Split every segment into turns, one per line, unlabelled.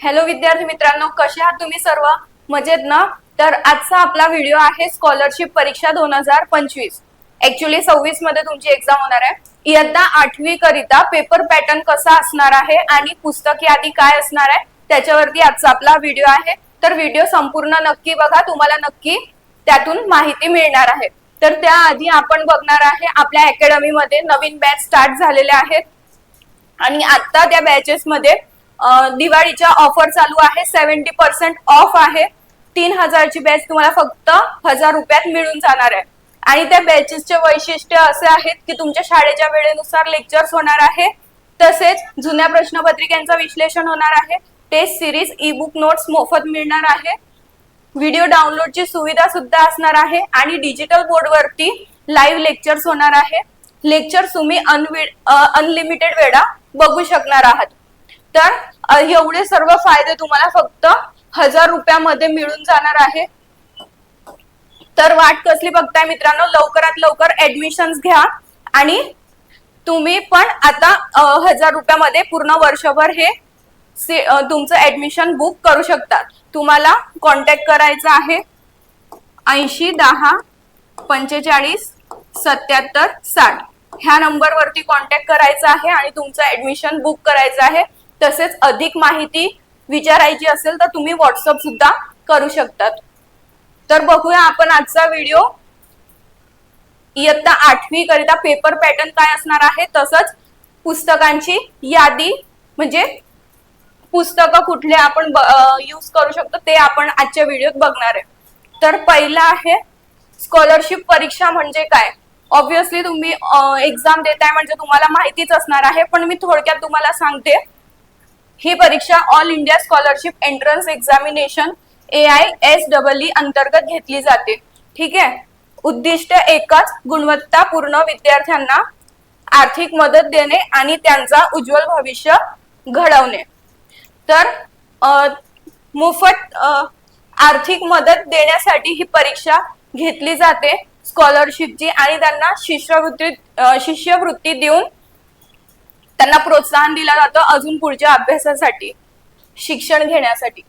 Hello विद्यार्थी मित्रांनो कसे आहात तुम्ही सर्व? मजेत ना? तर आजचा आपला व्हिडिओ आहे स्कॉलरशिप परीक्षा दोन हजार पंचवीस. ऍक्च्युली सव्वीसमध्ये तुमची एक्झाम होणार आहे. इयत्ता आठवी करिता पेपर पॅटर्न कसा असणार आहे आणि पुस्तक यादी काय असणार आहे त्याच्यावरती आजचा आपला व्हिडिओ आहे. तर व्हिडिओ संपूर्ण नक्की बघा तुम्हाला नक्की त्यातून माहिती मिळणार आहे. तर त्याआधी आपण बघणार आहे आपल्या अकॅडमी मध्ये नवीन बॅच स्टार्ट झालेल्या आहेत. आणि आता त्या बॅचेस मध्ये दिवाळीच्या ऑफर चालू आहे. सेव्हन्टी पर्सेंट ऑफ आहे. तीन हजारची बॅच तुम्हाला फक्त हजार रुपयात मिळून जाणार आहे. आणि त्या बॅचेसचे वैशिष्ट्य असे आहेत की तुमच्या शाळेच्या वेळेनुसार लेक्चर्स होणार आहे. तसेच जुन्या प्रश्नपत्रिकांचं विश्लेषण होणार आहे. Test series e book notes मोफत मिळणार आहे. व्हिडिओ डाउनलोडची सुविधा सुद्धा असणार आहे. आणि डिजिटल बोर्डवरती लाईव्ह लेक्चर्स होणार आहे. लेक्चर तुम्ही अनलिमिटेड वेळा बघू शकणार आहात. तर एवढे सर्व फायदे तुम्हाला फक्त हजार रुपयामध्ये मिळून जाणार आहे. तर वाट कसली बघताय मित्रांनो लवकरात लवकर ऍडमिशन घ्या. आणि तुम्ही पण आता हजार रुपयामध्ये पूर्ण वर्षभर हे तुमचं ऍडमिशन बुक करू शकता तुम्हाला कॉन्टॅक्ट करायचा आहे. ऐंशी दहा पंचेचाळीस सत्याहत्तर साठ. ह्या नंबरवरती कॉन्टॅक्ट करायचा आहे आणि तुमचं ऍडमिशन बुक करायचं आहे. तसेच अधिक माहिती विचारायची असेल तर तुम्ही व्हॉट्सअप सुद्धा करू शकतात. तर बघूया आपण आजचा व्हिडिओ इयत्ता आठवी करिता पेपर पॅटर्न काय असणार आहे? तसंच पुस्तकांची यादी म्हणजे पुस्तकं कुठले आपण यूज करू शकतो ते आपण आजच्या व्हिडिओत बघणार आहे. तर पहिला आहे स्कॉलरशिप परीक्षा म्हणजे काय? ऑब्विसली तुम्ही एक्झाम देताय म्हणजे तुम्हाला माहितीच असणार आहे पण मी थोडक्यात तुम्हाला सांगते. ही परीक्षा all India scholarship entrance examination A I S double E अंतर्गत घेतली जाते. ठीक आहे? उद्दिष्ट एकच गुणवत्तापूर्ण विद्यार्थ्यांना आर्थिक मदत देणे आणि त्यांचा उज्ज्वल भविष्य घडवणे. तर मोफत आर्थिक मदत देण्यासाठी ही परीक्षा घेतली जाते. स्कॉलरशिपची आणि त्यांना शिष्यवृत्ती शिष्यवृत्ती देऊन त्यांना प्रोत्साहन दिलं जातं अजून पुढच्या अभ्यासासाठी शिक्षण घेण्यासाठी.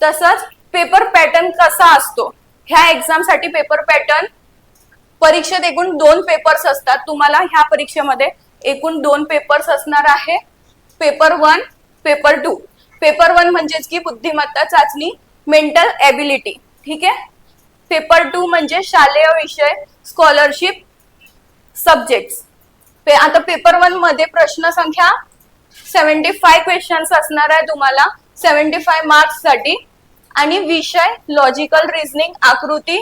तसंच पेपर पॅटर्न कसा असतो? ह्या एक्झामसाठी पेपर पॅटर्न परीक्षेत एकूण दोन पेपर्स असतात. तुम्हाला ह्या परीक्षेमध्ये एकूण दोन पेपर्स असणार आहे. Paper one paper two paper one म्हणजेच की बुद्धिमत्ता चाचणी मेंटल एबिलिटी ठीक आहे? पेपर टू म्हणजे शालेय विषय स्कॉलरशिप सब्जेक्ट्स पे आता पेपर वनमध्ये प्रश्न संख्या सेव्हन्टी फाय क्वेश्चन्स असणार आहे तुम्हाला. सेव्हन्टी फाय मार्क्ससाठी. आणि विषय लॉजिकल रिझनिंग आकृती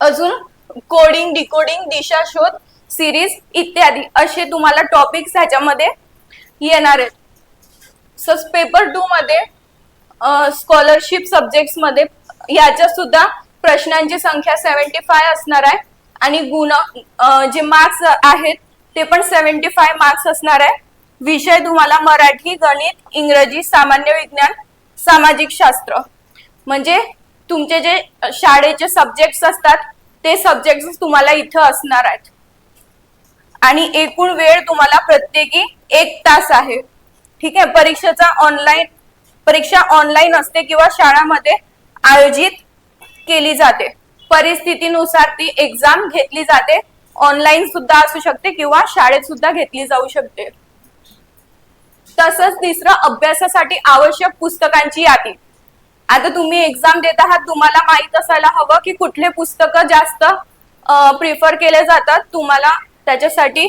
अजून कोडिंग डिकोडिंग दिशा शोध सिरीज इत्यादी असे तुम्हाला टॉपिक्स ह्याच्यामध्ये येणार आहेत. सो पेपर टू मध्ये स्कॉलरशिप सब्जेक्ट्समध्ये याच्या सुद्धा प्रश्नांची संख्या सेव्हन्टी फाय असणार आहे. आणि गुण जे मार्क्स आहेत ते पण सेव्हन्टी फाय मार्क्स असणार आहे. विषय तुम्हाला मराठी गणित इंग्रजी सामान्य विज्ञान सामाजिक शास्त्र. म्हणजे तुमचे जे शाळेचे सब्जेक्ट्स असतात ते सब्जेक्ट्स तुम्हाला इथं असणार आहेत. आणि एकूण वेळ तुम्हाला प्रत्येकी एक तास आहे. ठीक आहे? परीक्षेचा ऑनलाईन परीक्षा ऑनलाईन असते किंवा शाळामध्ये आयोजित केली जाते. परिस्थितीनुसार ती एक्झाम घेतली जाते. ऑनलाईन सुद्धा असू शकते किंवा शाळेत सुद्धा घेतली जाऊ शकते. तसंच तिसरं अभ्यासासाठी आवश्यक पुस्तकांची यादी. आता तुम्ही एक्झाम देत आहात तुम्हाला माहीत असायला हवं की कुठले पुस्तकं जास्त प्रिफर केले जातात. तुम्हाला त्याच्यासाठी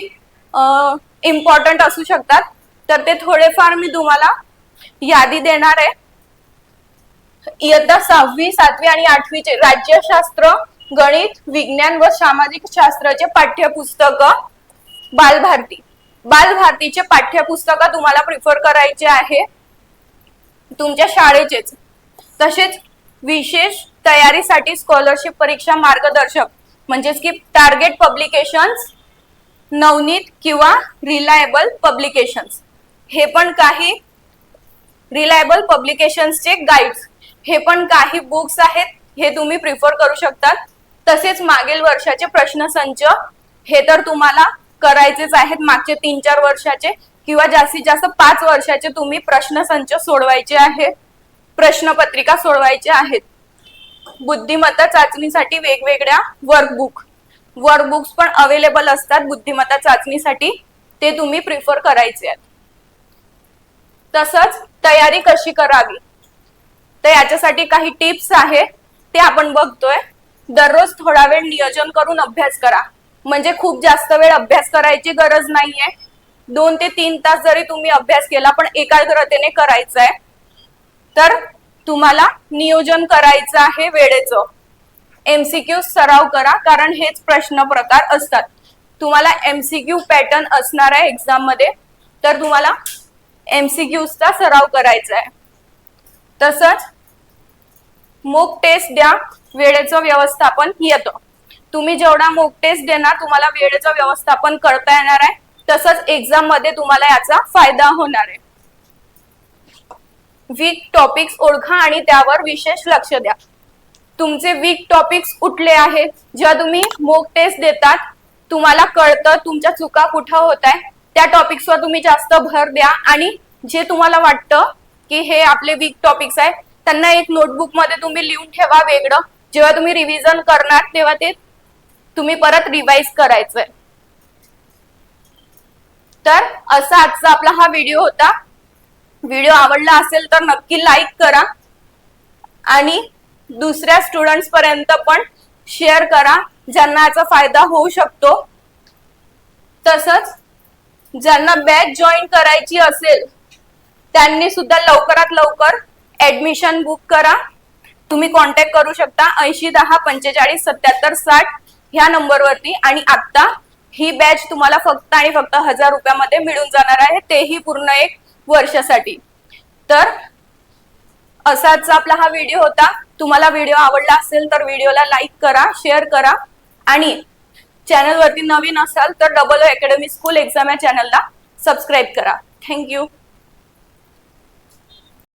इम्पॉर्टंट असू शकतात. तर ते थोडेफार मी तुम्हाला यादी देणार आहे. इयत्ता सहावी सातवी आणि आठवीचे राज्यशास्त्र गणित विज्ञान व सामाजिक शास्त्राचे पाठ्यपुस्तक बालभारती. बालभारतीचे पाठ्यपुस्तक तुम्हाला प्रिफर करायचे आहे. तुमच्या शाळेचेच. तसेच विशेष तयारीसाठी स्कॉलरशिप परीक्षा मार्गदर्शक म्हणजेच की टार्गेट पब्लिकेशन्स नवनीत किंवा रिलायबल पब्लिकेशन्स हे पण काही रिलायबल पब्लिकेशन्सचे गाईड्स हे पण काही बुक्स आहेत हे तुम्ही प्रिफर करू शकतात. तसेच मागील वर्षाचे प्रश्नसंच हे तर तुम्हाला करायचेच आहेत मागचे तीन चार वर्षाचे किंवा जास्तीत जास्त पाच वर्षाचे तुम्ही प्रश्नसंच सोडवायचे आहे प्रश्नपत्रिका सोडवायचे आहेत. बुद्धिमत्ता चाचणीसाठी वेगवेगळ्या वर्कबुक वर्कबुक्स पण अवेलेबल असतात बुद्धिमत्ता चाचणीसाठी ते तुम्ही प्रिफर करायचे आहेत. तसंच तयारी कशी करावी? तर याच्यासाठी काही टिप्स आहे ते आपण बघतोय. दररोज थोडा वेळ नियोजन करून अभ्यास करा. म्हणजे खूप जास्त वेळ अभ्यास करायची गरज नाहीये. दोन ते तीन तास जरी तुम्ही अभ्यास केला पण एकाग्रतेने करायचा आहे तर तुम्हाला नियोजन करायचं आहे वेळेचं. एमसीक्यू सराव करा कारण हेच प्रश्न प्रकार असतात. तुम्हाला एमसीक्यू पॅटर्न असणार आहे एक्झाममध्ये तर तुम्हाला एमसीक्यूचा सराव करायचा आहे तसंच मोक टेस्ट द्या वेळेचं व्यवस्थापन येतं. तुम्ही जेवढा मोक टेस्ट देणार तुम्हाला वेळेचं व्यवस्थापन करता येणार आहे. तसंच एक्झाममध्ये तुम्हाला याचा फायदा होणार आहे. वीक टॉपिक्स ओळखा आणि त्यावर विशेष लक्ष द्या. तुमचे वीक टॉपिक्स कुठले आहेत. जेव्हा तुम्ही मोक टेस्ट देतात तुम्हाला कळतं तुमच्या चुका कुठं होत आहे त्या टॉपिक्सवर तुम्ही जास्त भर द्या आणि जे तुम्हाला वाटतं की हे आपले वीक टॉपिक्स आहे त्यांना एक नोटबुकमध्ये तुम्ही लिहून ठेवा वेगळं. जेव्हा तुम्ही रिव्हिजन करणार तेव्हा ते तुम्ही परत रिवाइज करायचंय. तर असा आजचा आपला हा व्हिडिओ होता. व्हिडिओ आवडला असेल तर नक्की लाईक करा. आणि दुसऱ्या स्टुडंट्स पर्यंत पण शेअर करा ज्यांना याचा फायदा होऊ शकतो. तसंच ज्यांना बॅच जॉईन करायची असेल त्यांनी सुद्धा लवकरात लवकर ऍडमिशन बुक करा. तुम्ही कॉन्टॅक्ट करू शकता ऐंशी दहा पंचेचाळीस सत्याहत्तर साठ ह्या नंबरवरती आणि आता ही बॅच तुम्हाला फक्त आणि फक्त हजार रुपयामध्ये मिळून जाणार आहे. तेही पूर्ण एक वर्षासाठी. तर असाच आपला हा व्हिडिओ होता. तुम्हाला व्हिडिओ आवडला असेल तर व्हिडिओला लाईक करा शेअर करा. आणि चॅनलवरती नवीन असाल तर डबल अकॅडमी स्कूल एक्झाम या चॅनलला सबस्क्राईब करा. थँक्यू